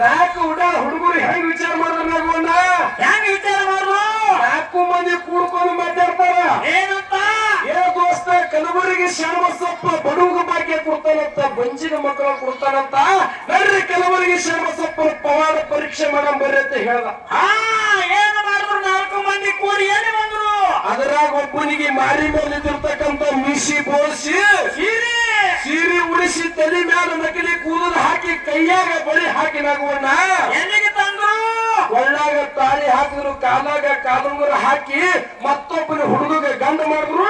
ನಾಲ್ಕು ಊಟ ಹುಡುಗರು ಹೆಂಗ್ ವಿಚಾರ ಮಾಡಿದ್ರ ನಾಗವಣ್ಣ ಹೆಂಗ್ ವಿಚಾರ ಮಾಡ್ರು? ನಾಲ್ಕು ಮಂದಿ ಕೂಡ್ಕೊಂಡು ಮಾತಾಡ್ತಾರ. ಏನಂತ ಏ ದೋಸ್ತ ಕಲಬುರಗಿ ಸೊಪ್ಪ ಬಡವಗ ಭಾಗ್ಯ ಕೊಡ್ತಾನಂತ ಬಂಜಿನ ಮಕ್ಕಳ ಕೊಡ್ತಾನಂತ ನಡ್ರಿ ಕಲಬುರಗಿ ಶರಣಬಸಪ್ಪನ ಪವಾಡ ಪರೀಕ್ಷೆ ಮಾಡಂ ಬರ್ರಿ ಅಂತ ಹೇಳ್ದ. ಹಾ ಏನು ಮಾಡಿದ್ರು ನಾಲ್ಕು ಮಂದಿ ಕೂಡಿ ಏನು ಬಂದ್ರು? ಅದರಾಗ ಒಬ್ಬನಿಗೆ ಮಾರಿ ಮೇಲೆ ಮಿಶಿ ಮೀಸಿ ಬೋಸಿ ಸೀರೆ ಸೀರೆ ಉಳಿಸಿ ತಲೆ ಮ್ಯಾಲ ನಕಲಿ ಕೂದಲು ಹಾಕಿ ಕೈಯಾಗ ಬಳಿ ಹಾಕಿ ನಗುವನ್ನ ಎಲ್ಲಿಗೆ ತಂದ್ರು? ಒಳ್ಳಾಗ ತಾಳಿ ಹಾಕಿದ್ರು ಕಾಲಾಗ ಕಾಲುಂಗುರ ಹಾಕಿ ಮತ್ತೊಬ್ಬನ ಹುಡುಗ ಗಂಡ ಮಾಡಿದ್ರು.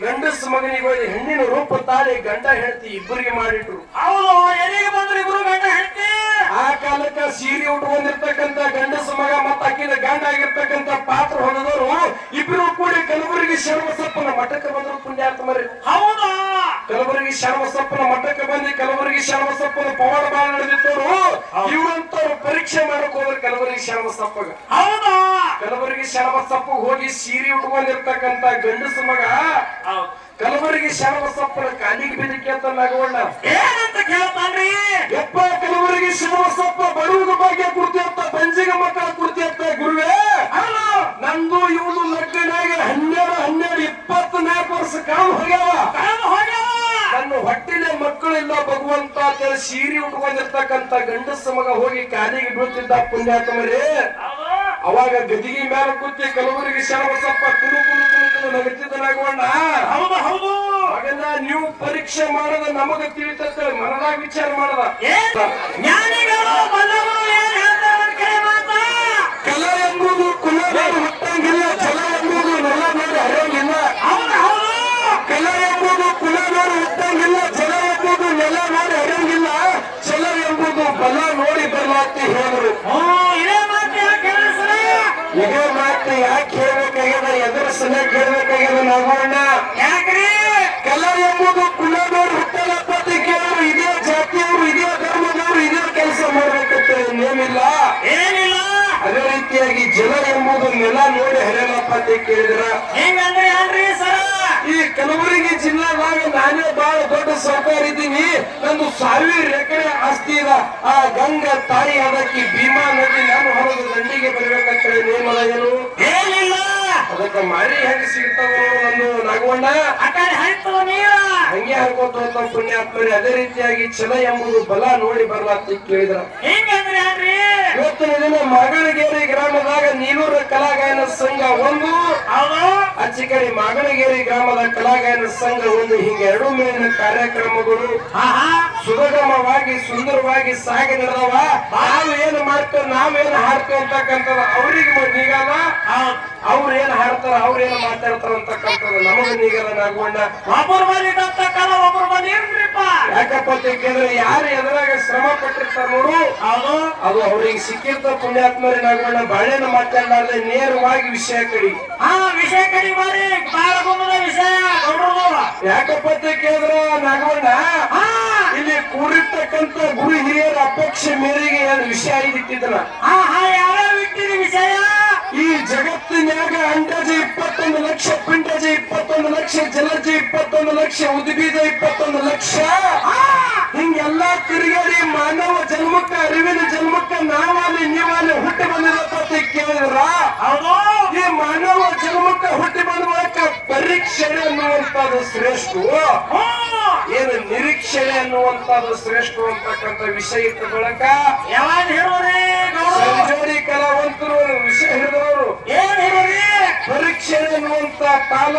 ಗಂಡಸ ಮಗನಿಗೆ ಹೆಣ್ಣಿನ ರೂಪ ತಾಳಿ ಗಂಡ ಹೆಂಡತಿ ಇಬ್ಬರಿಗೆ ಮಾಡಿಟ್ರು. ಹೌದು ಎಲ್ಲಿಗೆ ಬಂದ್ರು ಇಬ್ರು ಗಂಡ ಹೆಂಡತಿ? ಆ ಕಾಲಕ್ಕ ಸೀರೆ ಉಟ್ಕೊಂಡಿರ್ತಕ್ಕಂತ ಗಂಡಸ ಮಗ ಮತ್ತ ಅಕ್ಕಿನ ಗಂಡ ಆಗಿರ್ತಕ್ಕಂತ ಪಾತ್ರ ಹೊಡೆದವರು ಇಬ್ರು ಕೂಡಿ ಕಲಬುರಗಿ ಶರಣಬಸಪ್ಪನ ಮಠಕ್ಕೆ ಬಂದ್ರು ಪುಣ್ಯಾರ್ಥ ಮರಿ ಹೌದಾ? ಕಲಬುರಗಿ ಶರಣಬಸಪ್ಪನ ಮಠಕ್ಕೆ ಬಂದು ಕಲಬುರಗಿ ಶರಣಬಸಪ್ಪನ ಪವಾಡ ಬಾಳ ನಡೆದಿದ್ದವರು ಇವ್ರಂತವ್ರು ಪರೀಕ್ಷೆ ಮಾಡಕ್ ಹೋದ್ರೆ ಕಲಬುರಗಿ ಶರಣಬಸಪ್ಪಗ ಹೌದಾ. ಕಲಬುರಗಿ ಶರಣಬಸಪ್ಪ ಹೋಗಿ ಸೀರೆ ಉಟ್ಕೊಂಡಿರ್ತಕ್ಕಂತ ಗಂಡಸ ಮಗ. ಕಲಬುರಗಿ ಶರಣಬಸಪ್ಪನ ಕಾಲಿಗೆ ಬಿದ್ದಕ್ಕೆ ಅಂತ ನಗವಣ್ಣ. ಏನಂತ ಕೇಳ್ತಾನ್ರಿ ಯಪ್ಪ ಕಲಬುರಗಿ ಶರಣಬಸಪ್ಪ ಬರುವುದು ಬಗ್ಗೆ ಕುರ್ತಿ ಅಂತ ಬಂಜಿಗ ಮಕ್ಕಳ ಕುರ್ತಿ ಅಂತ ಗುರುವೇ. ನಂದು ಇವನು ಲಗ್ನಾಗ ಹನ್ನೆರಡು ಹನ್ನೆರಡು ಇಪ್ಪತ್ನಾಲ್ಕು ವರ್ಷ ಕಾಲ ಹೋಗ್ಯಾವ. ಮಕ್ಕಳಿಲ್ಲ ಭಗವಂತ ಅಂತೇಳಿ ಸೀರೆ ಉಟ್ಕೊಂಡಿರ್ತಕ್ಕಂತ ಗಂಡಸ ಮಗ ಹೋಗಿ ಕಾಲಿಗೆ ಬೀಳ್ತಿದ್ದ ಪುಣ್ಯಾತ್ಮರೇ ಅವಾಗ ಗದಿಗೆ ಮೇಲೆ ಕೂತಿ ಕೆಲವರಿಗೆ ಶರಣಬಸಪ್ಪ ಕುಲು ಕುಲು ಕುಲು ಕುಲು ನಗುತ್ತಿದ್ದನಾಗವಣ್ಣ ಹೌದು ಹೌದು. ಮಗನ ನೀವು ಪರೀಕ್ಷೆ ಮಾಡದ ನಮಗ ತಿಳಿತಂತ ಮನದಾಗ ವಿಚಾರ ಮಾಡದ ಏನ್ ಜ್ಞಾನಿಗಳು ಬಲ್ಲವರು ಏನ್ ಹೇಳ್ತಾರೆ ಕೇಳಿ ಮಾತಾ ಕಲ ಎಂಬುದು ಕುಲ ನೋಡಿ ಹುಟ್ಟಂಗಿಲ್ಲ ಛಲ ಎಂಬುದು ನೆಲ ನೋಡಿ ಹರಿಯಂಗಿಲ್ಲ ಹೌದು ಹೌದು ಕಲ ಎಂಬುದು ಕುಲ ನೋಡಿ ಹುಟ್ಟಂಗಿಲ್ಲ ಛಲ ಎಂಬುದು ನೆಲ ನೋಡಿ ಹರಿಯಂಗಿಲ್ಲ ಛಲ ಎಂಬುದು ಬಲ ನೋಡಿ ಬರ್ಲಾತಿ ಹೇಳಿದ್ರು ಹ್ಮ್ ಇದೇ ಮಾತು ಯಾಕೆ ಹೇಳಿಸ್ರ ಇದೇ ಮಾತು ಯಾಕೆ ಹೇಳ್ಬೇಕಾಗ್ಯದ ಎದುರು ಸಲಕ್ ಹೇಳ್ಬೇಕಾಗ್ಯದ ನಾಗಣ್ಣ. ಯಾಕ್ರಿ? ಕಲ ಎಂಬುದು ಕುಲ ನೋಡಿ ಹುಟ್ಟಲಪ್ಪ ಅಂತ ಕೇಳಿದ್ರು ಇದೇ ಜಾತಿಯವರು ಇದೇ ಧರ್ಮದವರು ಇದೇ ಕೆಲಸ ಮಾಡ್ಬೇಕಂತ ನೇಮಿಲ್ಲ ಏನಿಲ್ಲ? ಅದೇ ರೀತಿಯಾಗಿ ಜಲ ಎಂಬುದು ನೆಲ ನೋಡಿ ಹರಿಯಲಪ್ಪ ಅಂತ ಕೇಳಿದ್ರ. ಹಿಂಗಂದ್ರೆ ಏನ್ರಿ ಸರ? ಈ ಕಲಬುರಗಿ ಜಿಲ್ಲಾದಾಗ ನಾನೇ ಬಹಳ ದೊಡ್ಡ ಸರ್ಕಾರ ಇದ್ದೀನಿ. ನಂದು ಸಾವಿರ ಎಕರೆ ಆಸ್ತಿ ಇದ. ಆ ಗಂಗಾ ತಾಯಿ ಅದಕ್ಕೆ ಭೀಮಾ ನದಿ ನಾನು ಹೊರಗೆ ದಂಡಿಗೆ ಬರ್ಬೇಕಂತ ನೇಮದ ಏನು? ಏನಿಲ್ಲ. ಅದಕ್ಕೆ ಮಾರಿ ಹೆಂಗ್ ಸಿಗ್ತಾವ ಒಂದು ನಾಗವಣ್ಣ. ಅಕಡೆ ಕಡೆ ಹರಿತು ನೀರ? ಹಂಗೆ ಹಾಕೋತ ಹೋಗ್ತಾವ ಪುಣ್ಯಾತ್ಮರಿ. ಅದೇ ರೀತಿಯಾಗಿ ಛಲ ಎಂಬುದು ಬಲ ನೋಡಿ ಬರ್ಲಾತಿ ಕೇಳಿದ್ರ. ಹಿಂಗಂದ್ರೆ ಯಾರ್ರಿ ಇವತ್ತಿನ ದಿನ ಮಾಗಣಗೇರಿ ಗ್ರಾಮದಾಗ ನೀಲೂರ ಕಲಾಗಾಯನ ಸಂಘ ಒಂದು. ಅಚ್ಚಿ ಕಡೆ ಮಾಗಣಗೇರಿ ಗ್ರಾಮದ ಕಲಾಗಾಯನ ಸಂಘ ಒಂದು. ಹಿಂಗ ಎರಡು ಮೇಲಿನ ಕಾರ್ಯಕ್ರಮಗಳು ಆಹಾ. ಸುಗಮವಾಗಿ ಸುಂದರವಾಗಿ ಸಾಗಿ ನಡೆದವ. ನಾವು ಏನು ಮಾಡ್ತೇವೆ ನಾವೇನು ಹಾಡ್ತೇವೆ ಅಂತಕ್ಕಂಥದ್ದು ಅವ್ರಿಗೆ ನೀಗಲ್ಲ ಅವ್ರು ಏನ್ ಹಾಡ್ತಾರ ಅವ್ರು ಏನ್ ಮಾತಾಡ್ತಾರ ಅಂತಕ್ಕಂಥದ್ದು ನಮಗ ನೀಗಲ್ಲ ನಾಗವಣ್ಣ ಒಬ್ಬರು ಬಂದಿದ್ದಂತ ಕಾಲ ಒಬ್ಬರು ಬಂದಿರ್ರಿಪ್ಪ ಯಾಕಪ್ಪ ಅಂತ ಕೇಳಿದ್ರೆ ಯಾರು ಎದುರಾಗ ಶ್ರಮ ಪಟ್ಟಿರ್ತಾರ ನೋಡು. ಅದು ಅದು ಅವ್ರಿಗೆ ಸಿಕ್ಕಿರ್ತ ಪುಣ್ಯಾತ್ಮರಿ ನಾಗವಣ್ಣ ಬಾಳೆನ ಮಾತಾಡಲಾರ್ದೆ ನೇರವಾಗಿ ವಿಷಯ ಕಡಿ. ಹಾ ವಿಷಯ ಕಡಿ ಬಾರಿ ಬಾಳ ಗುಮ್ಮದ ವಿಷಯ ಯಾಕಪ್ಪ ಅಂತ ಕೇಳಿದ್ರ ನಾಗವಣ್ಣ ಇಲ್ಲಿ ಕೂಡಿರ್ತಕ್ಕಂಥ ಗುರು ಹಿರಿಯರ ಅಪೇಕ್ಷೆ ಮೇರೆಗೆ ಏನು ವಿಷಯ ಇಟ್ಟಿದ್ದನ ಹಾ ಹಾ ಯಾರ ವಿಷಯ? ಈ ಜಗತ್ತಿನ್ಯಾಗ ಅಂಡಜ ಇಪ್ಪತ್ತೊಂದು ಲಕ್ಷ ಪಿಂಡಜಿ ಇಪ್ಪತ್ತೊಂದು ಲಕ್ಷ ಜಲಜಿ ಇಪ್ಪತ್ತೊಂದು ಲಕ್ಷ ಉದ್ಬೀಜ ಇಪ್ಪತ್ತೊಂದು ಲಕ್ಷ. ಹಿಂಗೆಲ್ಲ ತಿರುಗಾಡಿ ಮಾನವ ಜನ್ಮಕ್ಕ ಅರಿವಿನ ಜನ್ಮಕ್ಕ ನಾವಾಲಿ ನೀವಾಲಿ ಹುಟ್ಟಿ ಬಂದಿರಪ್ಪ ಕೇಳಿದ್ರ? ಈ ಮಾನವ ಜನ್ಮಕ್ಕ ಹುಟ್ಟಿ ಬಂದ ಮೂಲಕ ಪರೀಕ್ಷೆ ಅನ್ನುವಂತದ್ದು ಶ್ರೇಷ್ಠ ಏನು ನಿರೀಕ್ಷಣೆ ಅನ್ನುವಂತದ್ದು ಶ್ರೇಷ್ಠ ಅಂತಕ್ಕಂಥ ವಿಷಯ ಇಟ್ಟ ಬಳಕ ಯಾವಾಗ ಹೇಳೋರಿ ಸಂಜೋಡಿ ಕಲಾವಂತರು ವಿಷಯ ಹಿಡಿದವರು ಏನ್ ಹೇಳೋರಿ? ಪರೀಕ್ಷೆ ಅನ್ನುವಂತ ಕಾಲ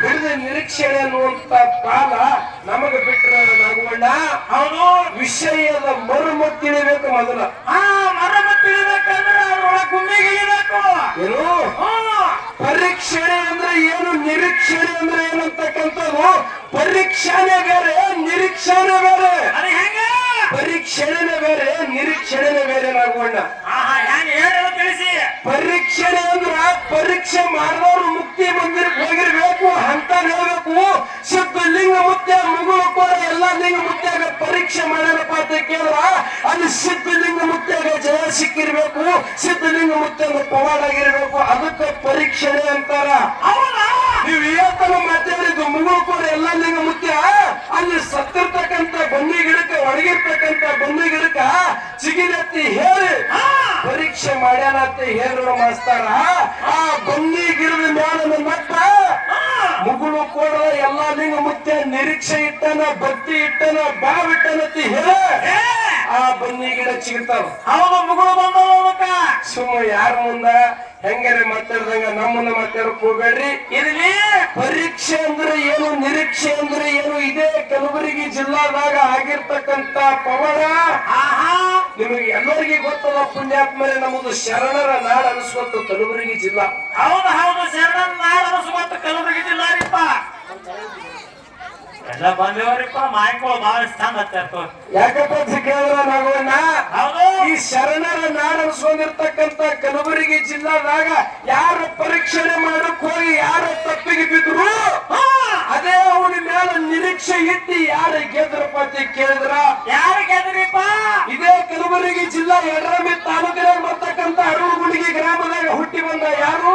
ಹಿಡಿದ ನಿರೀಕ್ಷಣೆ ಅನ್ನುವಂತ ಕಾಲ ನಮಗ ಬಿಟ್ಟರೆ ನಾಗವಣ್ಣ ಅವನು ವಿಷಯದ ಮರ್ಮ ತಿಳಿಬೇಕು ಮೊದಲ. ಹಾ ಏನು? ಪರೀಕ್ಷಣೆ ಪರೀಕ್ಷೆ ಅಂದ್ರೆ ಏನು? ನಿರೀಕ್ಷಣೆ ಅಂದ್ರೆ ಏನಂತಕ್ಕಂಥದ್ದು? ಪರೀಕ್ಷಣೆ ಬೇರೆ ನಿರೀಕ್ಷಣೆ ಬೇರೆ. ಪರೀಕ್ಷಣೆನೇ ಬೇರೆ ನಿರೀಕ್ಷಣೆನೇ ಬೇರೆ ನಾಗವಣ್ಣ ತಿಳಿಸಿ. ಪರೀಕ್ಷಣೆ ಅಂದ್ರ ಪರೀಕ್ಷೆ ಮಾಡಿದವರು ಮುಕ್ತಿ ಬಂದಿರ್ ಹೋಗಿರ್ಬೇಕು ಅಂತ ಹೇಳ್ಬೇಕು. ಸಿದ್ಧ ಲಿಂಗ ಮುತ್ಯ ಮಗಳು ಕೂಡ ಎಲ್ಲಾ ಲಿಂಗ ಮುತ್ಯಾಗ ಪರೀಕ್ಷೆ ಮಾಡ್ಯಾರಪ್ಪ ಅಂತ ಕೇಳಿದ್ರ ಅಲ್ಲಿ ಸಿದ್ಧಲಿಂಗ ಮುತ್ತೆಗೆ ಜಯ ಸಿಕ್ಕಿರ್ಬೇಕು, ಸಿದ್ಧಲಿಂಗ ಲಿಂಗ ಪವಾಡಾಗಿರ್ಬೇಕು. ಪವಾಡ ಆಗಿರ್ಬೇಕು ಅದಕ್ಕೆ ಪರೀಕ್ಷೆ ಅಂತಾರ. ಹೌದಾ ನೀವು ಇವತ್ತನ ಮಾತಾಡಿದ್ದು ಮುಗುಳು ಕೂಡ ಎಲ್ಲ ನಿಂಗ ಮುಖ್ಯ. ಅಲ್ಲಿ ಸತ್ತಿರ್ತಕ್ಕಂತ ಬನ್ನಿ ಗಿಡಕ್ಕೆ ಒಣಗಿರ್ತಕ್ಕಂತ ಬನ್ನಿ ಗಿಡಕ್ಕ ಚಿಗಿಲತ್ತಿ ಹೇಳಿ ಪರೀಕ್ಷೆ ಮಾಡ್ಯಾನಂತ ಹೇರು ಮಾಸ್ತಾರ. ಆ ಬನ್ನಿ ಗಿಡದ ಮ್ಯಾಲ ಮತ್ತ ಮುಗುಳು ಕೂಡ ಎಲ್ಲ ನಿಂಗ ಮುಖ್ಯ. ನಿರೀಕ್ಷೆ ಇಟ್ಟನ ಭಕ್ತಿ ಇಟ್ಟನ ಬಾವಿಟ್ಟನತ್ತಿ ಹೇಳ ಹೇಳಿ ಆ ಬನ್ನಿ ಗಿಡ ಚಿಗಿತಾವ. ಸುಮ್ಮ ಯಾರು ಮುಂದ ಹೆಂಗಾರೆ ಮಾತಾಡ್ದಂಗ ನಮ್ಮನ್ನ ಮಾತಾಡಕ್ ಹೋಗ್ಬೇಡ್ರಿ. ಇರ್ಲಿ. ಪರೀಕ್ಷೆ ಅಂದ್ರೆ ಏನು, ನಿರೀಕ್ಷೆ ಅಂದ್ರೆ ಏನು? ಇದೇ ಕಲಬುರಗಿ ಜಿಲ್ಲಾದಾಗ ಆಗಿರ್ತಕ್ಕಂತ ಪವರ ಆಹಾ. ನಿಮಗೆ ಎಲ್ಲರಿಗೆ ಗೊತ್ತದ ಪುಣ್ಯಾತ್ಮರೆ ನಮ್ಮದು ಶರಣರ ನಾಡ ಅನಿಸುವಂತ ಕಲಬುರಗಿ ಜಿಲ್ಲಾ. ಹೌದು ಹೌದು. ಶರಣರ ನಾಡ ಅನಿಸುವಂತ ಕಲಬುರಗಿ ಜಿಲ್ಲಾರಿಪ್ಪ. ಎಲ್ಲ ಬಂದೇವರಿಪ್ಪ ಮಾಹಿತಿಗಳು ಬಹಳ ಚಂದ ಹಚ್ಚಾರ್ತು ಯಾಕಪ್ಪ ಅಂತ ಕೇಳಿದ್ರ ನಾಗವಣ್ಣ ಈ ಶರಣರ ನಾಡ ಅನಿಸ್ಕೊಂಡಿರ್ತಕ್ಕಂತ ಕಲಬುರಗಿ ಜಿಲ್ಲಾದಾಗ ಯಾರ ಪರೀಕ್ಷಣೆ ಮಾಡಕ್ ಹೋಗಿ ಯಾರ ತಪ್ಪಿಗೆ ಬಿದ್ರು? ಹಾ, ಅದೇ ಅವನ ಮೇಲೆ ನಿರೀಕ್ಷೆ ಇಟ್ಟು ಯಾರ ಗೆದ್ರಪ್ಪ ಅಂತ ಕೇಳಿದ್ರ? ಯಾರು ಗೆದ್ರಿಪ್ಪ? ಇದೇ ಕಲಬುರಗಿ ಜಿಲ್ಲಾ ಯಡ್ರಾಮಿ ತಾಲೂಕಿನಾಗ ಬರ್ತಕ್ಕಂತ ಅರುಳುಗುಂಡಿಗೆ ಗ್ರಾಮದಾಗ ಹುಟ್ಟಿ ಬಂದ ಯಾರಿ?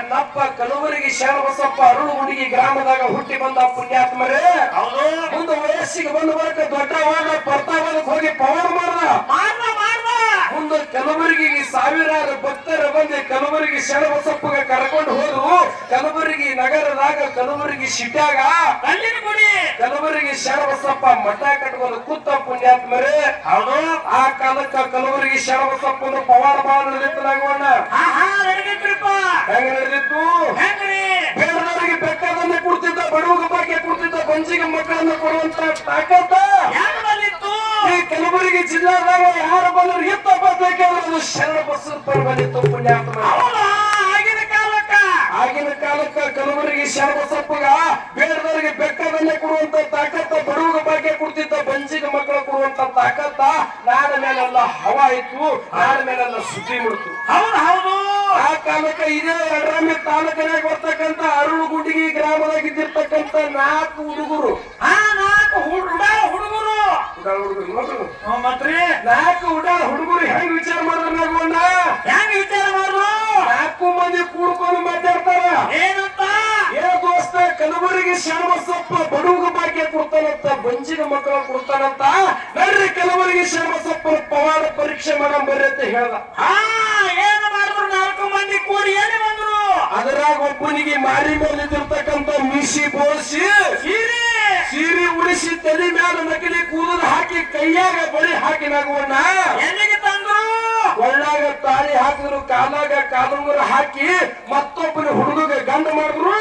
ನನ್ನಪ್ಪ ಕಲಬುರಗಿ ಶರಣಬಸಪ್ಪ ಹುಡುಗಿ ಗ್ರಾಮದಾಗ ಹುಟ್ಟಿ ಬಂದ ಪುಣ್ಯಾತ್ಮರೇ ಒಂದು ಮುಂದೆ ವಯಸ್ಸಿಗೆ ಬಂದ ಬರಕ ದೊಡ್ಡವಾದ ಪರ್ತಾವದಕ್ಕೆ ಹೋಗಿ ಪವನ್ ಮಾಡ್ದ. ಕಲಬುರಗಿಗೆ ಸಾವಿರಾರು ಭಕ್ತರ ಬಂದು ಕಲಬುರಗಿ ಶರಣಬಸಪ್ಪಗೆ ಕರ್ಕೊಂಡು ಹೋದ್ರು. ಕಲಬುರಗಿ ನಗರದಾಗ ಕಲಬುರಗಿ ಸಿಟ್ಯಾಗ ಅಲ್ಲಿನ ಗುಡಿ. ಕಲಬುರಗಿ ಶರಣಬಸಪ್ಪ ಮಠ ಕಟ್ಕೊಂಡು ಕೂತ ಪುಣ್ಯಾತ್ಮರೇ. ಹೌದು. ಆ ಕಾಲಕ್ಕ ಕಲಬುರಗಿ ಶರಣಬಸಪ್ಪ ಒಂದು ಪವಾರ ಪವಾರ ನಡೆದಿತ್ತು ನಡೆದಿತ್ರಿಪ್ಪ ಹೆಂಗ ನಡೆದಿತ್ತು? ಹೆಂಗ್ರಿ? ಬೇಡದವರಿಗೆ ಬೇಕಾದನ್ನೇ ಕೊಡ್ತಿದ್ದ ಬಡವಗ ಬಗ್ಗೆ ಕೊಡ್ತಿದ್ದ ಬಂಜಿಗೆ ಮಕ್ಕಳನ್ನ ಕೊಡುವಂತ ತಾಕತ್ತ. ಬಂದಿತ್ತು ಕಲಬುರಗಿ ಜಿಲ್ಲಾದಾಗ ಯಾರು ಬಂದ್ರು ಇತ್ತಪ್ಪ ಅದು ಶರಣ ಬಸಪ್ಪ ಬಂದಿತ್ತು ಪುಣ್ಯಾತ್ಮ ಆಗಿನ ಕಾಲಕ್ಕ? ಆಗಿನ ಕಾಲಕ್ಕ ಕಲಬುರಗಿ ಶರಣಬಸಪ್ಪಗ ಬೇಡದವರಿಗೆ ಬೆಕ್ಕದಲ್ಲೇ ಕೊಡುವಂತ ತಾಕತ್ತ ಬಡವಗ ಬಗ್ಗೆ ಕೊಡ್ತಿದ್ದ ಬಂಜಿಗ ಮಕ್ಕಳು ಕೊಡುವಂತ ತಾಕತ್ತ ನಾಡ ಮೇಲೆಲ್ಲ ಹವಾ ಇತ್ತು ನಾಡ ಮೇಲೆಲ್ಲ ಸುದ್ದಿ ಮಾಡ್ತು. ಹೌದು ಹೌದು. ಆ ಕಾಲಕ್ಕ ಇದೇ ಎರಡನೇ ತಾಲೂಕಿನಾಗ ಬರ್ತಕ್ಕಂತ ಅರುಳುಗುಂಡಿಗಿ ಗ್ರಾಮದಾಗ ಇದ್ದಿರ್ತಕ್ಕಂತ ನಾಲ್ಕು ಹುಡುಗರು. ಆ ನಾಲ್ಕು ಹುಡುಗ ಹುಡುಗರು ಉಡಾಳ ಹುಡುಗರು ನೋಡ್ರು ಹ್ಮ್, ಮತ್ರಿ? ನಾಲ್ಕು ಉಡಾಳ ಹುಡುಗರು ಹೆಂಗ್ ವಿಚಾರ ನಾಗವಣ್ಣ ಹೆಂಗ್ ವಿಚಾರ ಮಾಡ್ರು? ನಾಲ್ಕು ಮಂದಿ ಕೂಡ್ಕೊಂಡು ಮಾತಾಡ್ತಾರ. ಏನಂತ ಏ ದೋಸ್ತ ಕಲಬುರಗಿ ಶರಣಬಸಪ್ಪ ಬಡವಗ ಭಾಗ್ಯ ಕೊಡ್ತಾನಂತ ಬಂಜಿಗ ಮಕ್ಕಳು ಕೊಡ್ತಾನಂತ ನಡ್ರಿ ಕಲಬುರಗಿ ಸೊಪ್ಪ ಪವಾಡ ಪರೀಕ್ಷೆ ಮಾಡಂ ಬರ್ರಿ ಅಂತ ಹೇಳ್ದ. ಹಾ ಏನು ಮಾಡಿದ್ರು ನಾಲ್ಕು ಮಂದಿ ಕೂಡಿ ಎಲ್ಲಿ ಬಂದ್ರು? ಅದರಾಗ ಒಬ್ಬನಿಗೆ ಮಾರಿ ಮೇಲೆ ಇದ್ದಿರ್ತಕ್ಕಂತ ಮೀಸಿ ಬೋಳ್ಸಿ ಸೀರೆ? ಸೀರೆ ಉಳಿಸಿ ತಲೆ ಮ್ಯಾಲ ನಕಲಿ ಕೂದಲು ಹಾಕಿ ಕೈಯಾಗ ಬಳಿ ಹಾಕಿ ನಗುವನ್ನ ಎಲ್ಲಿಗೆ ತಂದ್ರು? ಒಳ್ಳಾಗ ತಾಳಿ ಹಾಕಿದ್ರು ಕಾಲಾಗ ಕಾಲುಂಗುರ ಹಾಕಿ ಮತ್ತೊಬ್ಬನ ಹುಡುಗ ಗಂಡ ಮಾಡಿದ್ರು.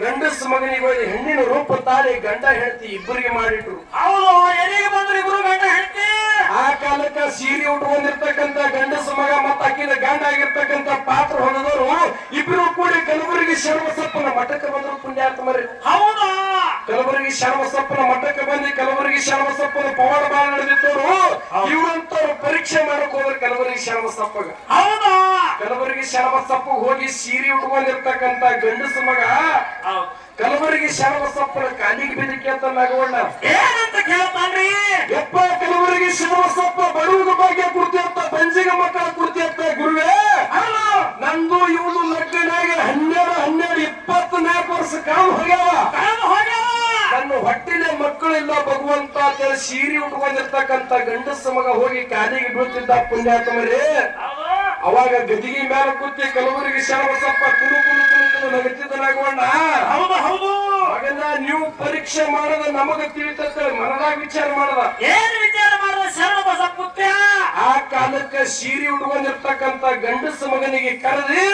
ಗಂಡಸ ಮಗನಿಗೆ ಹೋಗಿ ಹೆಣ್ಣಿನ ರೂಪ ತಾಳಿ ಗಂಡ ಹೆಂಡತಿ ಇಬ್ಬರಿಗೆ ಮಾಡಿಟ್ರು. ಹೌದು ಎಲ್ಲಿಗೆ ಬಂದ್ರು ಇಬ್ರು ಗಂಡ ಹೆಂಡತಿ? ಆ ಕಾಲಕ್ಕ ಸೀರೆ ಉಟ್ಕೊಂಡಿರ್ತಕ್ಕಂತ ಗಂಡಸ ಮಗ ಮತ್ತ ಅಕ್ಕಿದ ಗಂಡ ಆಗಿರ್ತಕ್ಕಂತ ಪಾತ್ರ ಹೊಂದದವರು ಇಬ್ರು ಕೂಡಿ ಕಲಬುರಗಿ ಶರಣಬಸಪ್ಪನ ಮಠಕ್ಕೆ ಬಂದ್ರು ಪುಣ್ಯಾತ್ಮರಿ. ಹೌದಾ? ಕಲಬುರಗಿ ಶರಣಬಸಪ್ಪನ ಮಠಕ್ಕೆ ಬಂದು ಕಲಬುರಗಿ ಶರಣಬಸಪ್ಪನ ಪವಾಡ ಬಾಳ ನಡೆದಿದ್ದವರು ಇವ್ರಂತವ್ರು ಪರೀಕ್ಷೆ ಮಾಡಕ್ ಹೋದ್ರೆ ಕಲಬುರಗಿ ಶರಣಬಸಪ್ಪಗ. ಹೌದಾ? ಕಲಬುರಗಿ ಸಪ್ಪು ಹೋಗಿ ಸೀರೆ ಉಟ್ಕೊಂಡಿರ್ತಕ್ಕಂತ ಗಂಡಸ ಮಗ ಕಲಬುರಗಿ ಶರಣಬಸಪ್ಪನ ಕಾಲಿಗೆ ಬಿದ್ದಕ್ಕೆ ಅಂತ ನಗವಣ್ಣ. ಏನಂತ ಕೇಳ್ತಾನ್ರಿ ಯಪ್ಪ ಕಲಬುರಗಿ ಶರಣಬಸಪ್ಪ ಬಡವರ ಬಗ್ಗೆ ಕುಡ್ತಿರ್ತ ಬಂಜಿಗ ಮಕ್ಕಳ ಕುರ್ತಿ ಗುರುವೇ. ಗುರುವೆ ನಂದು ಇವನು ಲಗ್ನಾಗಿ ಹನ್ನೆರಡು ಹನ್ನೆರಡು ಇಪ್ಪತ್ನಾಲ್ಕು ವರ್ಷ ಕಾಲ ಹೋಗ್ಯಾವ. ನನ್ನ ಹೊಟ್ಟಿನ ಮಕ್ಕಳಿಲ್ಲ ಭಗವಂತ ಅಂತೇಳಿ ಸೀರೆ ಉಟ್ಕೊಂಡಿರ್ತಕ್ಕಂತ ಗಂಡಸ ಮಗ ಹೋಗಿ ಕಾಲಿಗೆ ಬೀಳ್ತಿದ್ದ ಪುಣ್ಯಾತ್ಮರೇ. ಅವಾಗ ಗದಿಗೆ ಮೇಲೆ ಕೂತಿ ಕಲಬುರಗಿ ಶರಣಬಸಪ್ಪ ಕುಲು ಕುಲು ಕುಲು ಕುಲು ಹೌದು ಹೌದು. ಮಗನ ನೀವು ಪರೀಕ್ಷೆ ಮಾಡದ ನಮಗ ತಿಳಿತಂತ ಮನದಾಗ ವಿಚಾರ ಮಾಡದ. ಏನ್ ವಿಚಾರ ಮಾಡದ? ಶರಣ ಬಸ ಪುತ್ಯ. ಆ ಕಾಲಕ್ಕೆ ಸೀರೆ ಉಟ್ಕೊಂಡಿರ್ತಕ್ಕಂತ ಗಂಡಸ ಮಗನಿಗೆ ಕರೆದಿ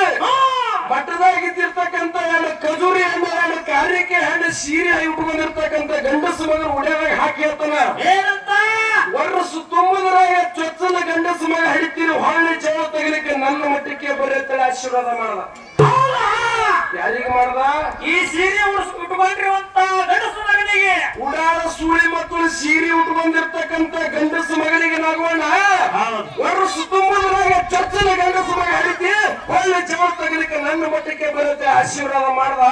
ಮಠದಾಗಿದ್ದಿರ್ತಕ್ಕಂತ ಎರಡು ಖಜೂರಿ ಹಣ್ಣು ಎರಡು ಕಾರಿಕೆ ಹಣ್ಣು ಸೀರೆ ಉಟ್ಕೊಂಡಿರ್ತಕ್ಕಂತ ಗಂಡಸ ಮಗನ ಉಡ್ಯಾದಾಗ ಹಾಕಿ ಹೇಳ್ತಾನ. ವರ್ಷ ತುಂಬುದ್ರಾಗ ಚೊಚ್ಚನ ಗಂಡಸ ಮಗ ಹಿಡಿತೀರಿ ಹೊಳ್ಳಿ ಜವ ತೆಗಿಲಿಕ್ಕೆ ನನ್ನ ಮಟ್ಟಕ್ಕೆ ಬರೆಯುತ್ತಾಳೆ ಆಶೀರ್ವಾದ ಮಾಡದ? ಯಾರಿಗೆ ಮಾಡ್ದ? ಈ ಸೀರೆ ಉಟ್ಕೊಂಡಿರುವಂತ ಗಂಡಸು ಮಗನಿಗೆ. ಉಡಾರ ಸೂಳಿ ಮತ್ತು ಸೀರೆ ಉಟ್ಕೊಂಡಿರ್ತಕ್ಕಂತ ಗಂಡಸ ಮಗನಿಗೆ ನಾಗೋಣ ವರ್ಷ ತುಂಬುದ್ರಾಗ ಚೊಚ್ಚನ ಗಂಡಸ ಮಗ ಹಿಡಿತಿ ಒಳ್ಳೆ ಜವ ತೆಗಿಲಿಕ್ಕೆ ನನ್ನ ಮಟ್ಟಕ್ಕೆ ಬರುತ್ತೆ ಆಶೀರ್ವಾದ ಮಾಡ್ದ.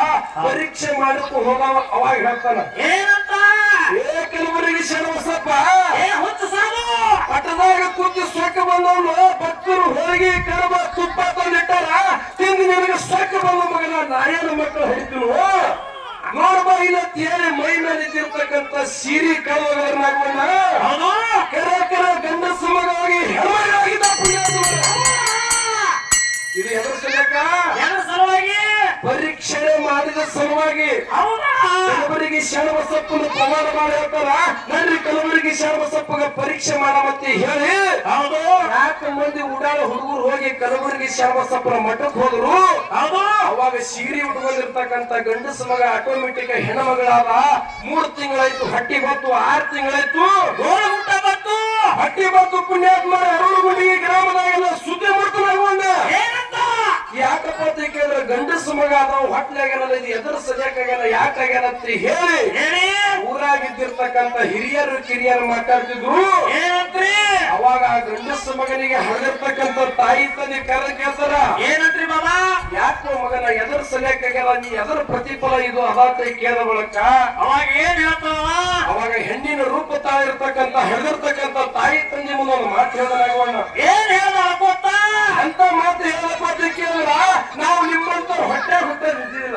ಪರೀಕ್ಷೆ ಮಾಡಕ್ಕೂ ಹೋಗವ ಅವಾಗ ಹೇಳ್ತಾನ. ಏನಂತ? ಹುಚ್ಚು ಸಾಧು! ಪಟ್ಟದಾಗ ಕೂತಿ ಸೊಕ್ಕ ಬಂದವನು ಭಕ್ತರು ಹೋಳಿಗೆ ಕಡಬ ತುಪ್ಪ ತಂದಿಟ್ಟಾರ ತಿಂದು ನಿನಗೆ ಸೊಕ್ಕ ಬಂದ ಮಗನ ನಾರಾಯಣ ಮಕ್ಕಳು ಹಿಡಿತೀನು ನೋಡ್ಬ ಇಲ್ಲ ತೇರಿ ಮೈ ಮೇಲೆ ಇದ್ದಿರ್ತಕ್ಕಂಥ ಸೀರಿ ಕಳುವರ್ನಾಗೋಣ ಕರ ಕರ ಗಂಡಸ ಮಗವಾಗಿ ಹೆಣ್ಮಗಳಾಗಿದ್ದ ಪುಣ್ಯಾತ್ಮರು. ಇದು ಎದ್ರ ಸಲಕ ಎದ್ರ ಸಲುವಾಗಿ ಪರೀಕ್ಷೆ ಮಾಡಿದ ಸಲುವಾಗಿ ಕಲಬುರಗಿ ಶರಣಬಸಪ್ಪನ ಪ್ರಮಾಣ ಮಾಡಿ ಹೋಗ್ತಾರ ನನ್ರಿ ಕಲಬುರಗಿ ಶರಣಬಸಪ್ಪಗ ಪರೀಕ್ಷೆ ಮಾಡಮತ್ತಿ ಹೇಳಿ. ಹೌದು. ನಾಲ್ಕು ಮಂದಿ ಉಡಾಳ ಹುಡುಗರು ಹೋಗಿ ಕಲಬುರಗಿ ಶರಣಬಸಪ್ಪನ ಮಠಕ್ಕೆ ಹೋದ್ರು. ಹೌದು. ಅವಾಗ ಸೀರೆ ಉಟ್ಕೊಂಡಿರ್ತಕ್ಕಂತ ಗಂಡಸ ಮಗ ಆಟೋಮೆಟಿಕ್ ಹೆಣ್ಮಗಳಾದ ಮೂರ್ ತಿಂಗಳಾಯ್ತು ಹಟ್ಟಿ ಬಂತು ಆರ್ ತಿಂಗಳಾಯ್ತು. ಹಟ್ಟಿ ಬಂತು ಪುಣ್ಯಾತ್ಮರ ಗ್ರಾಮದಾಗ ಗ್ರಾಮದಾಗೆಲ್ಲ ಹೊಟ್ಲಾಗ್ಯಾನಲ್ಲ ಇದು ಎದುರು ಸಜಕ್ಕಾಗಲ್ಲ ಯಾಕಾಗ್ಯಾನ ಅಂತ ಹೇಳಿ. ಹೇಳಿ. ಊರಾಗಿದ್ದಿರ್ತಕ್ಕಂತ ಹಿರಿಯರು ಕಿರಿಯರು ಮಾತಾಡ್ತಿದ್ರು. ಏನಂತ್ರಿ? ಅವಾಗ ಆ ಗಂಡಸ ಮಗನಿಗೆ ಹರಿದಿರ್ತಕ್ಕಂತ ತಾಯಿ ತಂದೆ ಕರೆದ ಕೇಳ್ತಾರ. ಏನಂತ್ರಿ ಬಾಬಾ? ಯಾಕೋ ಮಗನ ಎದರ ಸಲ್ಯಕ್ಕಾಗ್ಯಾರ ನೀ ಎದುರು ಪ್ರತಿಫಲ ಇದು ಅದಾತ ಕೇಳ ಬಳಕ. ಅವಾಗ ಏನ್ ಹೇಳ್ತಾವ ಅವಾಗ ಹೆಣ್ಣಿನ ರೂಪ ತಾಳಿರ್ತಕ್ಕಂತ ಹರಿದಿರ್ತಕ್ಕಂತ ತಾಯಿ ತಂದೆ ಮುಂದೆ ಒಂದು ಮಾತು ಹೇಳಿದಾಗವಣ್ಣ ಏನ್ ಹೇಳ್ದ ಗೊತ್ತ? ಅಂತ ಮಾತು ಹೇಳಪ್ಪ ಕೇಳಿದ್ರ? ನಾವು ನಿಮ್ಮಂತವ್ರು ಹೊಟ್ಟೆ ಹುಟ್ಟಿಲ್ಲ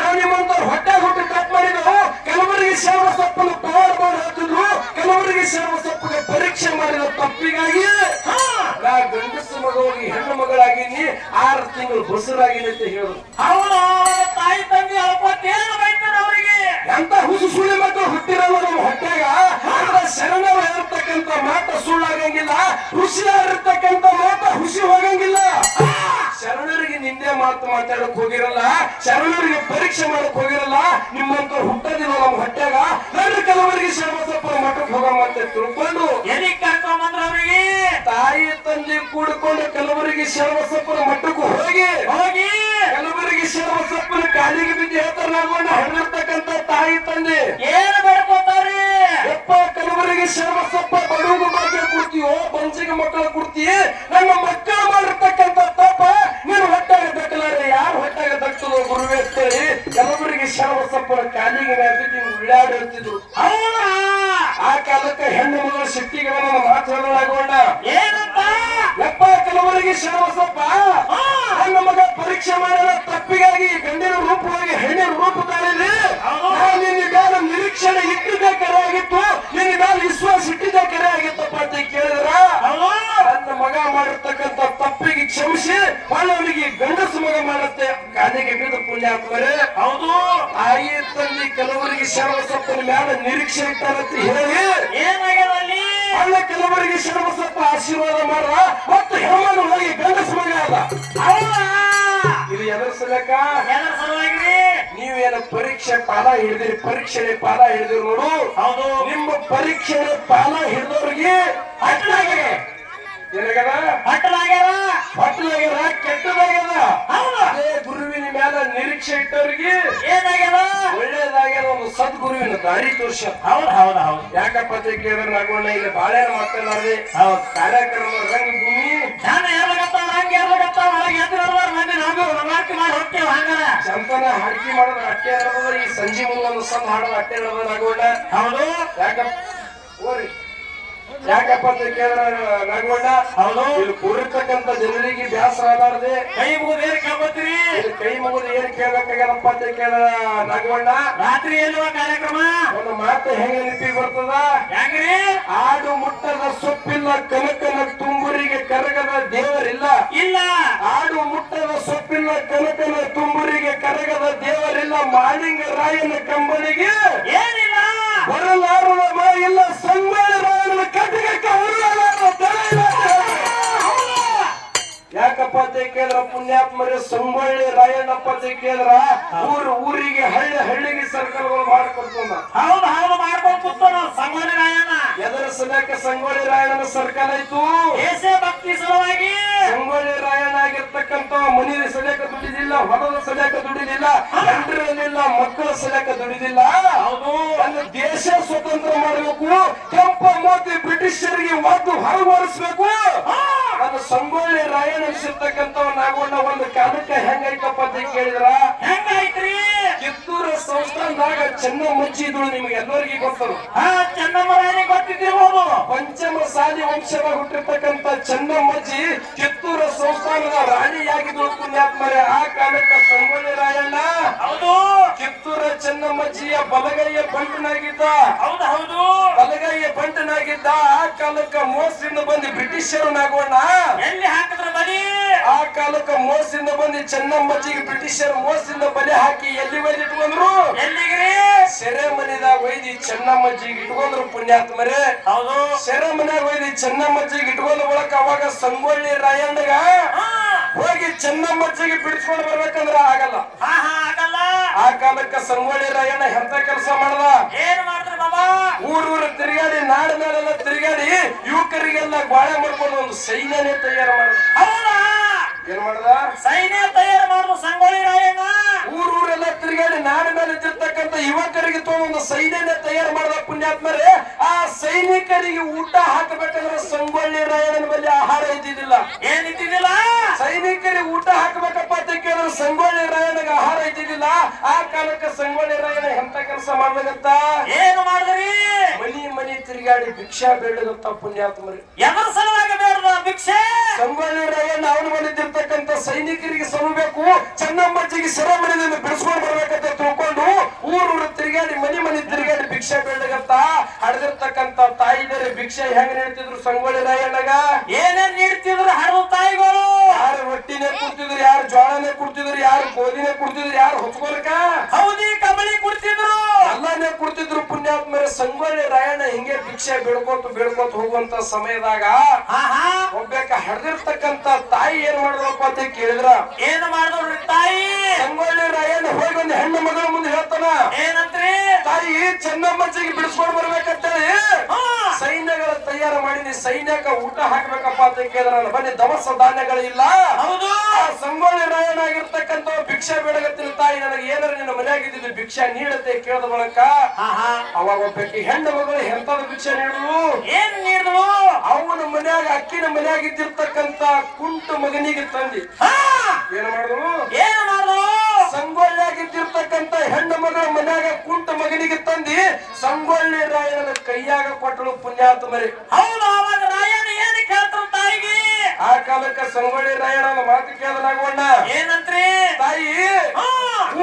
ನಾವು ನಿಮ್ಮಂತವ್ರು ಹೊಟ್ಟೆ ಹುಟ್ಟಿ ಕಟ್ ಮಾಡಿದ್ರು. ಕೆಲವರಿಗೆ ಸೇವ ಸೊಪ್ಪನ್ನು ಪವರ್ ಮಾಡಿ ಹಾಕಿದ್ರು. ಕೆಲವರಿಗೆ ಸೇವ ಸೊಪ್ಪಿಗೆ ಪರೀಕ್ಷೆ ಮಾಡಿದ ತಪ್ಪಿಗಾಗಿ ಹಾ. ನಾ ಗಂಡಸು ಮಗವಾಗಿ ಹೆಣ್ಣು ಮಗಳಾಗಿನಿ ಆರು ತಿಂಗಳು ಬಸರಾಗಿನಿ ಅಂತ ಹೇಳಿದ್ರು ತಾಯಿ ತಂದೆ ಅವರಿಗೆ. ಎಂತ ಹುಸು ಸುಳಿ ಮಕ್ಕಳು ಹುಟ್ಟಿರಲ್ಲ ನಮ್ಮ ಹೊಟ್ಟೆಗ? ಶರಣರು ಹೇಳ್ತಕ್ಕಂತ ಮಾತ ಸುಳ್ಳಾಗಂಗಿಲ್ಲ. ಹುಷಿಯಾಗಿರ್ತಕ್ಕಂಥ ಮಾತು ಮಾತಾಡಕ್ ಹೋಗಿರಲ್ಲ ಶರಣರಿಗೆ ಪರೀಕ್ಷೆ ಮಾಡಕ್ ಹೋಗಿರಲ್ಲ ನಿಮ್ಮಂತ ಹುಟ್ಟದಿಲ್ಲ ನಮ್ಮ ಹೊಟ್ಟೆಗ ನನ್ನ ಕೆಲವರಿಗೆ ಶರಣಸಪ್ಪ ಮಠಕ್ಕೆ ಹೋಗಮ್ಮ ಅಂತ ತಿಳ್ಕೊಂಡು ಕರ್ಕೊಂಬಂದ್ರ ಅವರಿಗೆ? ತಾಯಿ ತಂದೆ ಕೂಡ್ಕೊಂಡು ಕೆಲವರಿಗೆ ಶರಣಸಪ್ಪನ ಮಠಕ್ಕೆ ಹೋಗಿ ಹೋಗಿ. ಕೆಲವರಿಗೆ ಶರಣಸಪ್ಪನ ಕಾಲಿಗೆ ಬಿದ್ದು ಹೇಳ್ತಾರೆ ನಮ್ಮನ್ನ ಹಣ್ಣಿರ್ತಕ್ಕಂತ ತಾಯಿ ತಂದೆ. ಏನ್ ಬೇಡ್ಕೊತಾರಿ ಯಪ್ಪ ಕೆಲವರಿಗೆ ಶರಣಸಪ್ಪ ಬಡವ ಬಗ್ಗೆ ಕೊಡ್ತೀಯೋ ಬಂಜಿಗೆ ಮಕ್ಕಳ ಕೊಡ್ತೀಯ ನಮ್ಮ ಮಕ್ಕಳು ಶರಣಸಪ್ಪನ ಕಾಲಿಗೆ ಹೇಳ್ತಿದ್ರು ಹೌದಾ? ಆ ಕಾಲಕ್ಕೆ ಹೆಣ್ಣು ಮಗಳ ಶಕ್ತಿಗೆ ನನ್ನ ಮಾತಾಡೋಣ ಏನಂತ ಯಪ್ಪ ಕೆಲವರಿಗೆ ಶ್ರಮಸಪ್ಪ ಹೆಣ್ಣು ನನ್ನ ಮಗ ಪರೀಕ್ಷೆ ಮಾಡಿದ ತಪ್ಪಿಗಾಗಿ ಗಂಡಿನ ರೂಪವಾಗಿ ಹೆಣ್ಣಿನ ರೂಪ ತಾಳಿದೆ ನಿನ್ನ ಮ್ಯಾಲ ನಿರೀಕ್ಷಣೆ ಇಟ್ಟಿದ್ದ ಕರೆ ಆಗಿತ್ತು. ನಿನ್ನ ಮೇಲೆ ವಿಶ್ವಾಸ ಇಟ್ಟಿದ್ದ ಕರೆ ಆಗಿತ್ತಪ್ಪ ಅಂತ ಕೇಳಿದ್ರ? ನನ್ನ ಮಾಡಿರ್ತಕ್ಕಂಥ ತಪ್ಪಿಗೆ ಕ್ಷಮಿಸಿ ಅವನಿಗೆ ಗಂಡಸು ಮಗ ಮಾಡುತ್ತೆ. ಕಾಲಿಗೆ ಬಿದ್ದು ಪುಣ್ಯಾತ್ಮರೇ. ಹೌದು. ತಾಯಿ ತಂದಿ ಕೆಲವರಿಗೆ ಶರಣಸಪ್ಪನ ಮ್ಯಾಲ ನಿರೀಕ್ಷೆ ಇಟ್ಟಾರಂತ ಹೇಳಿ. ಏನಾಗ್ಯದಲ್ಲಿ? ಅಲ್ಲ ಕೆಲವರಿಗೆ ಶರಣಸಪ್ಪ ಆಶೀರ್ವಾದ ಮಾಡ. ಮತ್ತು ಹೆಮ್ಮನು ಹೋಗಿ ಗಂಡಸು ಮಗ ಅದ ಹೌದಾ? ಇದು ಎದರ ಸಲಕ ಎದ್ರ ಸಲುವಾಗಿ ನೀವೇನು ಪರೀಕ್ಷೆ ಪಾಲ ಹಿಡಿದಿರಿ ಪರೀಕ್ಷೆ ಪಾಲ ಹಿಡಿದಿರಿ ನೋಡು. ಹೌದು. ನಿಮ್ಮ ಪರೀಕ್ಷೆ ಪಾಲ ಹಿಡಿದವ್ರಿಗೆ ಅಟ್ಲಾಗೆ ಏನಾಗದ ಹಟ್ಟಲಾಗ್ಯಾರ ಹೊಟ್ಟಲಾಗ್ಯದ ಕೆಟ್ಟದಾಗ್ಯದ ಅದೇ ಗುರುವಿನ ಮ್ಯಾಲ ನಿರೀಕ್ಷೆ ಇಟ್ಟವ್ರಿಗೆ ಏನಾಗ್ಯದ ಒಳ್ಳೇದಾಗ್ಯದ ಒಂದು ಸದ್ಗುರುವಿನ ದಾರಿ ತೋರ್ಸ ಹೌದು ಹೌದು ಹೌದು. ಯಾಕಪ್ಪ ಕೇಳಿದ್ರೆ ನಗೋಣ ಇಲ್ಲಿ ಬಾಳೆನ ಮಾತನಾಡಿ ಹೌದು. ಕಾರ್ಯಕ್ರಮ ರಂಗಭೂಮಿ ನಾನು ಹೇಳಕತ್ತಾವ ಹಂಗೆ ಹೇಳಕತ್ತಾವ ಒಳಗೆ ಎದ್ದು ನೋಡುವಾರ ಮಂದಿ ನಾವು ಮಾಡಿ ಹೋಗ್ತೇವೆ ಹಂಗಾರ. ಚಂಪನ ಹಾಡಿಕೆ ಮಾಡೋದು ಅಟ್ಟೆ ಇರೋದ ಈ ಸಂಜೆ ಮುಂದೆ ಒಂದು ಸಣ್ಣ ಹಾಡೋದು ಅಟ್ಟೆ ಇರೋದ ನಗೋಣ ಹೌದು. ಯಾಕಪ್ಪ? ಓರಿ. ಯಾಕಪ್ಪ ಅಂತ ನಾಗೋಣ ಹೌದು. ಇಲ್ಲಿ ಕೂಡಿರ್ತಕ್ಕಂಥ ಜನರಿಗೆ ಬ್ಯಾಸರ ಆಗಬಾರದೆ. ಕೈ ಮುಗಿದು ಏನ್ ಇಲ್ಲಿ ಕೈ ಮುಗಿದು ಏನ್ ಕೇಳ್ಬೇಕಾಗ್ಯದಪ್ಪ ಅಂತ ಕೇಳ ನಾಗವಣ್ಣ ರಾತ್ರಿ ಎನ್ನುವ ಕಾರ್ಯಕ್ರಮ? ಒಂದು ಮಾತು ಹೆಂಗೆ ನೆನಪಿಗೆ ಬರ್ತದ? ಹೆಂಗ್ರಿ? ಆಡು ಮುಟ್ಟದ ಸೊಪ್ಪಿಲ್ಲ ಕನಕನ ತುಂಬುರಿಗೆ ಕರಗದ ದೇವರಿಲ್ಲ. ಇಲ್ಲ. ಆಡು ಮುಟ್ಟದ ಸೊಪ್ಪಿಲ್ಲ ಕನಕನ ತುಂಬುರಿಗೆ ಕರಗದ ದೇವರಿಲ್ಲ. ಮಾಳಿಂಗ ರಾಯನ ಕಂಬಳಿಗೆ ಏನಿಲ್ಲ. ಬರಲಾರದ ಮಾ ಇಲ್ಲ ಸಂಗೊಳ್ಳಿ ರಾಯನ ಕಟ್ಟಿಗೆ ಹೊರಲಾರದ ತಲೆ ಇಲ್ಲ ಅಂತ ಹೇಳ್ತಾರೆ. ಯಾಕಪ್ಪ ಅಂತ ಕೇಳಿದ್ರ ಪುಣ್ಯಾತ್ಮರೇ ಸಂಗೊಳ್ಳಿ ರಾಯಣ್ಣಪ್ಪ ಅಂತ ಕೇಳಿದ್ರ ಊರು ಊರಿಗೆ ಹಳ್ಳಿ ಹಳ್ಳಿಗೆ ಸರ್ಕಲ್ಗಳು ಮಾಡ್ಕೊಡ್ತಾನ ಹೌದು ಹೌದು ಮಾಡ್ಕೊಂಡು ಸಂಗೊಳ್ಳಿ ರಾಯಣ್ಣ. ಎದರ ಸಲಕ್ಕೆ ಸಂಗೊಳ್ಳಿ ರಾಯಣ್ಣನ ಸರ್ಕಲ್ ಆಯ್ತು. ದೇಶ ಭಕ್ತಿ ಸಲುವಾಗಿ. ಸಂಗೊಳ್ಳಿ ರಾಯಣ್ಣ ಆಗಿರ್ತಕ್ಕಂತ ಮನಿ ಸಲಕ ದುಡಿದಿಲ್ಲ ಹೊಲದ ಸಲಕ ದುಡಿದಿಲ್ಲ ಗಂಡರಲ್ಲಿಲ್ಲ ಮಕ್ಕಳ ಸಲಕ ದುಡಿದಿಲ್ಲ. ಹೌದು. ಅಲ್ಲಿ ದೇಶ ಸ್ವತಂತ್ರ ಮಾಡಬೇಕು ಕೆಂಪ ಮೋದಿ ಬ್ರಿಟಿಷರಿಗೆ ಒದ್ದು ಹೊರಗೊಳಿಸ್ಬೇಕು ಅದು ಸಂಗೊಳ್ಳಿ ರಾಯಣ ಅನಿಸಿರ್ತಕ್ಕಂಥವ್ ನಾಗೋಣ ಒಂದು ಕಾಲಕ್ಕೆ ಹೆಂಗೈತಪ್ಪ ಅಂತ ಕೇಳಿದ್ರ? ಹೆಂಗಾಯ್ತ್ರಿ? ಕಿತ್ತೂರ ಸಂಸ್ಥಾನದಾಗ ಚೆನ್ನ ಮುಚ್ಚಿದ್ರು ನಿಮ್ಗೆ ಎಲ್ಲರಿಗೂ ಗೊತ್ತರು ಆ ಚನ್ನಮ್ಮನೇ ಗೊತ್ತಿದ್ದಿರ್ಬೋದು. ಪಂಚಮ ಸಾಲಿ ವಂಶದ ಹುಟ್ಟಿರ್ತಕ್ಕಂತ ಚನ್ನಮ್ಮಜ್ಜಿ ಕಿತ್ತೂರ ಸಂಸ್ಥಾನದ ರಾಣಿಯಾಗಿದ್ರು ಪುಣ್ಯಾತ್ಮರೇ. ಆ ಕಾಲಕ್ಕೆ ಸಂಗೊಳ್ಳಿ ರಾಯಣ್ಣ ಚೆನ್ನಮ್ಮಜ್ಜಿಯ ಬಲಗೈಯ ಬಂಟನಾಗಿದ್ದ. ಹೌದು ಹೌದು. ಬಲಗೈಯ ಬಂಟನಾಗಿದ್ದ. ಆ ಕಾಲಕ್ಕ ಮೋಸದಿಂದ ಬಂದು ಬ್ರಿಟಿಷರು ನಾಗೋಣ ಎಲ್ಲಿ ಹಾಕಿದ್ರ ಬಲಿ? ಆ ಕಾಲಕ್ಕ ಮೋಸದಿಂದ ಬಂದು ಚೆನ್ನಮ್ಮಜ್ಜಿಗೆ ಬ್ರಿಟಿಷರು ಮೋಸದಿಂದ ಬಲೆ ಹಾಕಿ ಎಲ್ಲಿ ಬಂದಿಟ್ಟು ಇಟ್ಕೊಂಡ್ರು ಎಲ್ಲಿಗ್ರಿ ಸೆರೆ ಮನಿದಾಗ ಒಯ್ದಿ ಚೆನ್ನಮ್ಮಜ್ಜಿಗೆ ಇಟ್ಕೊಂಡ್ರು ಪುಣ್ಯಾತ್ಮರೇ. ಹೌದು. ಸೆರೆ ಮನ್ಯಾಗ ಒಯ್ದಿ ಚೆನ್ನಮ್ಮಜ್ಜಿಗೆ ಇಟ್ಕೊಂಡ ಬಳಕ ಅವಾಗ ಸಂಗೊಳ್ಳಿ ರಾಯಣ್ಣಗ ಹೋಗಿ ಚೆನ್ನಮ್ಮಜ್ಜಿಗೆ ಬಿಡಿಸ್ಕೊಂಡು ಬರ್ಬೇಕಂದ್ರ ಆಗಲ್ಲ. ಆಗಲ್ಲ. ಆ ಕಾಲಕ್ಕೆ ಸಂಗೊಳ್ಳಿ ರಾಯಣ್ಣ ಎಂತ ಕೆಲಸ ಮಾಡ್ದ? ಏನ್ ಮಾಡಿದ್ರ ಬಾಬಾ? ಊರೂರು ತಿರುಗಾಡಿ ನಾಡ ನಾಡೆಲ್ಲ ತಿರುಗಾಡಿ ಯುವಕರಿಗೆಲ್ಲ ಬಾಳೆ ಮಾಡ್ಕೊಂಡು ಒಂದು ಸೈನ್ಯನೇ ತಯಾರು ಮಾಡ್ದ. ಹೌದಾ? ಏನ್ ಮಾಡ್ದ? ಸೈನ್ಯ ತಯಾರು ಮಾಡುದು ಸಂಗೊಳ್ಳಿ ರಾಯಣ್ಣ. ಊರೆಲ್ಲ ತಿರುಗಾಡಿ ನಾಡ ಮೇಲೆ ಇದ್ದಿರ್ತಕ್ಕಂಥ ಯುವಕರಿಗೆ ಒಂದು ಸೈನ್ಯನ ತಯಾರು ಮಾಡ್ದ ಪುಣ್ಯಾತ್ಮರೇ. ಆ ಸೈನಿಕರಿಗೆ ಊಟ ಹಾಕಬೇಕಂದ್ರೆ ಸಂಗೊಳ್ಳಿ ರಾಯಣ್ಣನ ಬಳಿ ಆಹಾರ ಇದ್ದಿದ್ದಿಲ್ಲ. ಏನ್ ಇದ್ದಿದ್ದಿಲ್ಲ? ಸೈನಿಕರಿಗೆ ಊಟ ಹಾಕಬೇಕಪ್ಪ ಅಂತ ಕೇಳಿದ್ರೆ ಸಂಗೊಳ್ಳಿ ರಾಯಣ್ಣಗೆ ಆಹಾರ ಇದ್ದಿದ್ದಿಲ್ಲ. ಆ ಕಾಲಕ್ಕೆ ಸಂಗೊಳ್ಳಿ ರಾಯಣ್ಣ ಎಂತ ಕೆಲಸ ಮಾಡ್ಬೇಕಂತ? ಏನು ಮಾಡಿದ್ರಿ? ಮನಿ ತಿರುಗಾಡಿ ಭಿಕ್ಷಾ ಬೇಡದಂತ ಪುಣ್ಯಾತ್ಮರಿ ಎದರ ಸಲುವಾಗಿ ಬೇಡದ ಭಿಕ್ಷೆ? ಸಂಗೊಳ್ಳಿ ರಾಯಣ್ಣ ಮನೆದಿರ್ತಕ್ಕಂಥ ಸೈನಿಕರಿಗೆ ಸಲ್ಲಬೇಕು ಚೆನ್ನಮ್ಮಜ್ಜಿಗೆ ಸೆರೆಮನೆಯಿಂದ ಬಿಡಿಸ್ಕೊಂಡು ಬರ್ಬೇಕಂತ ತಿಳ್ಕೊಂಡು ಊರೂರು ತಿರುಗಾಡಿ ಮನಿ ಮನಿ ತಿರುಗಾಡಿ ಭಿಕ್ಷಾ ಬೇಡಗಂತ ಹಡ್ದಿರ್ತಕ್ಕಂಥ ತಾಯಿದರೆ ಭಿಕ್ಷೆ ಹೆಂಗ್ ನೀಡ್ತಿದ್ರು ಸಂಗೊಳ್ಳಿ ರಾಯಣ್ಣಗ? ಏನೇನ್ ನೀಡ್ತಿದ್ರು ಹಡದ ತಾಯಿಗಳು? ಯಾರು ರೊಟ್ಟಿನೇ ಕುಡ್ತಿದ್ರು ಯಾರು ಜ್ವಾಳನೇ ಕುಡ್ತಿದ್ರು ಯಾರು ಗೋಧಿನೇ ಕುಡ್ತಿದ್ರು ಯಾರು ಹೊಚ್ಕೊಳಕ ಹೌದಿ ಕಬಳಿ ಕುಡ್ತಿದ್ರು. ಎಲ್ಲಾನೇ ಕುಡ್ತಿದ್ರು ಪುಣ್ಯಾತ್ಮರ ಸಂಗೊಳ್ಳಿ ರಾಯಣ್ಣ ಹಿಂಗೆ ಭಿಕ್ಷೆ ಬೇಡ್ಕೋತ ಬೇಡ್ಕೋತ ಹೋಗುವಂತ ಸಮಯದಾಗ ಒಬ್ಬಾಕ ಹಡ್ದಿರ್ತಕ್ಕಂತ ತಾಯಿ ಏನ್ ಮಾಡಿದ್ರಪ್ಪ ಅಂತ ಕೇಳಿದ್ರ? ಏನ್ ಮಾಡಿದ್ರು ತಾಯಿ? ಸಂಗೊಳ್ಳಿ ರಾಯನ್ ಹೋಗಿ ಒಂದು ಹೆಣ್ಣು ಮಗಳ ಮುಂದೆ ಹೇಳ್ತಾನ. ಏನಂತ್ರಿ? ತಾಯಿ ಚೆನ್ನಮ್ಮಜ್ಜಿಗೆ ಬಿಡಿಸ್ಕೊಂಡು ಬರ್ಬೇಕಂತೇಳಿ. ಹಾ. ಸೈನ್ಯಗಳ ತಯಾರು ಮಾಡಿ ಸೈನ್ಯಕ ಊಟ ಹಾಕ್ಬೇಕಪ್ಪ ಅಂತ ಕೇಳಿದ್ರ. ನನ್ನ ಬನ್ನಿ ದವಸ ಧಾನ್ಯಗಳು ಇಲ್ಲ ಹೌದು ಸಂಗೊಳ್ಳಿ ರಾಯಣ್ಣ ಆಗಿರ್ತಕ್ಕಂತ ಭಿಕ್ಷೆ ಬೇಡಗತ್ತಿನ ತಾಯಿ ನನಗೆ ಏನಾರ ನಿನ್ನ ಮನ್ಯಾಗ ಇದ್ದಿದ್ದು ಭಿಕ್ಷೆ ನೀಡತ್ತೆ ಕೇಳಿದ ಬಳಕ ಅವಾಗ ಒಬ್ಬಾಕಿ ಹೆಣ್ಣು ಮಗಳು ಎಂತದ ಭಿಕ್ಷೆ ಏನ್ ನೀಡಿದ್ರು ಅವನ ಮನ್ಯಾಗ ಅಕ್ಕಿನ ಮನ್ಯಾಗ ಇದ್ದಿರ್ತಕ್ಕಂತ ಕುಂಟು ಮಗನಿಗೆ ತಂದಿ. ಏನ್ ಮಾಡಿದ್ರು ಏನು ಮಾಡಿದ್ರು ಸಂಗೊಳ್ಳಿಯಾಗಿದ್ದಿರ್ತಕ್ಕಂತ ಹೆಣ್ಣು ಮಗಳ ಮನ್ಯಾಗ ಕುಂಟ ಮಗನಿಗೆ ತಂದಿ ಸಂಗೊಳ್ಳಿ ರಾಯನ ಕೈಯಾಗ ಕೊಟ್ಟಳು ಪುಣ್ಯಾತ್ಮರಿ. ಹೌದು ಅವಾಗ ರಾಯನ ಏನು ಕೇಳ್ತಾರ ತಾಯಿಗೆ? ಆ ಕಾಲಕ್ಕೆ ಸಂಗೊಳ್ಳಿ ರಾಯನ ಮಾತು ಕೇಳಲಾಗೋಣ ಏನಂತ್ರಿ? ತಾಯಿ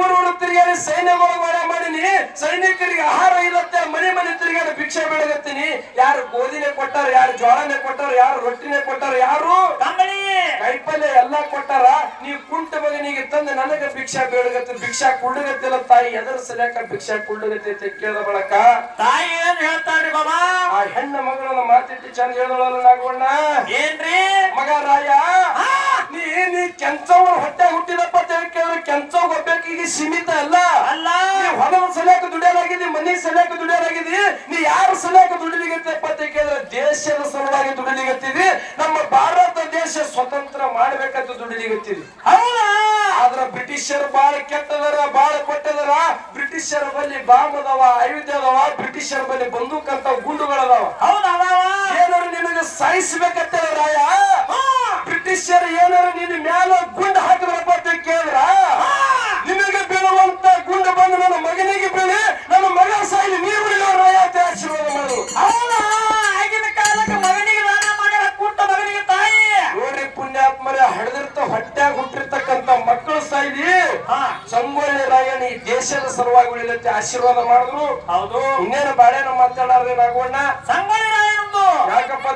ಊರೂರು ತಿರುಗಾಡಿ ಸೈನ್ಯಗಳು ಮಾಡ ಮಾಡಿನಿ. ಸೈನಿಕರಿಗೆ ಆಹಾರ ಇಲ್ಲತ್ತೆ ಮನೆ ಮನೆ ತಿರುಗಾಡಿ ಭಿಕ್ಷೆ ಬೆಳಗತ್ತೀನಿ. ಯಾರು ಗೋಧಿನೇ ಕೊಟ್ಟಾರ ಯಾರು ಜ್ವಾಳನೇ ಕೊಟ್ಟಾರ ಯಾರು ರೊಟ್ಟಿನೇ ಕೊಟ್ಟಾರ ಯಾರು? ಕೈಪಲ್ಯ ಎಲ್ಲಾ ಕೊಟ್ಟಾರ. ನೀವು ಕುಂಟ ಮಗನಿಗೆ ತಂದು ನನಗೆ ಭಿಕ್ಷಾ ಬೇಡಗತ್ತೆ ಭಿಕ್ಷಾ ಕುಳ್ಳಗತ್ತಿಲ್ಲ ತಾಯಿ ಎದರ ಸಲಕ ಭಿಕ್ಷಾ ಕುಳ್ಳಗತ್ತೆ ಕೇಳಿದ ಬಳಕ. ತಾಯಿ ಏನ್ ಹೇಳ್ತಾಳ್ರಿ ಬಾಬಾ? ಆ ಹೆಣ್ಣ ಮಗಳನ್ನ ಮಾತಿಟ್ಟು ಚಂದ ಹೇಳೋಣ ನಾಗವಣ್ಣ. ಏನ್ರಿ? ಮಗ ರಾಯ ನೀ ನೀ ಕೆಂಚವ್ ಹೊಟ್ಟೆ ಹುಟ್ಟಿದಪ್ಪ ಅಂತ ಹೇಳಿ ಕೇಳಿದ್ರೆ ಕೆಂಚವ್ ಒಬ್ಬಾಕಿಗೆ ಸೀಮಿತ ಅಲ್ಲ. ಅಲ್ಲ. ನೀ ಹೊಲದ ಸಲಕ ಮನೆ ಮನಿ ಸಲಕ ದುಡಿಯಲಾಗಿದ್ದಿ ನೀ ಯಾರ ಸಲಕ ದುಡಿಲಿಗತ್ತಪ್ಪ ಅಂತ ಕೇಳಿದ್ರೆ ದೇಶದ ಸಲುವಾಗಿ ದುಡಿಲಿಗತ್ತೀವಿ ನಮ್ಮ ಭಾರತ ದೇಶ ಸ್ವತಂತ್ರ ಮಾಡ್ಬೇಕಂತ ದುಡಿಲಿಗತ್ತೀವಿ ಹೌದಾ? ಆದ್ರ ಬ್ರಿಟಿಷರು ಬಾಳ ಕೆಟ್ಟದರ ಬಾಳ ಕೊಟ್ಟದರ ಬ್ರಿಟಿಷರ ಬಲ್ಲಿ ಬಾಂಬ್ ಅದಾವ ಆಯುಧ ಅದಾವ ಬ್ರಿಟಿಷರ ಬಲ್ಲಿ ಬಂದೂಕ್ ಅಂತ ಗುಂಡುಗಳದಾವ ಹೌದಾ ಏನಾರು ನಿನಗೆ ಸಾಯಿಸ್ಬೇಕಂತ ರಾಯ ಬ್ರಿಟಿಷರು ಏನಾರು ನಿನ್ನ ಮ್ಯಾಲ ಗುಂಡ್ ಹಾಕಿದ್ರಪ್ಪ ಅಂತ ಕೇಳಿದ್ರ ಬಂದು ನನ್ನ ಮಗನಿಗೆ ಬೀಳಿ ನನ್ನ ಮಗ ಸಾಯಿಲಿ ನೀರು ಬಿಡೋ ರಾಯ ಅಂತ ಆಶೀರ್ವಾದ ಮಾಡು. ಆಗಿನ ಕಾಲಕ್ಕೆ ಮಗನಿಗೆ ದಾನ ಮಾಡ್ಯಾರ ಕೂಟ ಮಗನಿಗೆ ತಾಯಿ. ನೋಡ್ರಿ ಪುಣ್ಯಾತ್ಮರ ಹಡದಿರ್ತ ಹೊಟ್ಟ್ಯಾಗ ಹುಟ್ಟಿರ್ತಕ್ಕಂತ ಮಕ್ಕಳು ಸಾಯ್ಲಿ. ಸಂಗೊಳ್ಳಿ ರಾಯಣ ಈ ದೇಶದ ಸಲುವಾಗಿ ಉಳಿಲತ್ತೆ ಆಶೀರ್ವಾದ ಮಾಡಿದ್ರು. ಹೌದು. ಇನ್ನೇನು ಬಾಳೆನ ಮಾತಾಡಾರ್ದೇನಾಗೋಣ ಸಂಗೊಳ್ಳಿ ರಾಯಣ್ಣಂದು ಯಾಕಪ್ಪ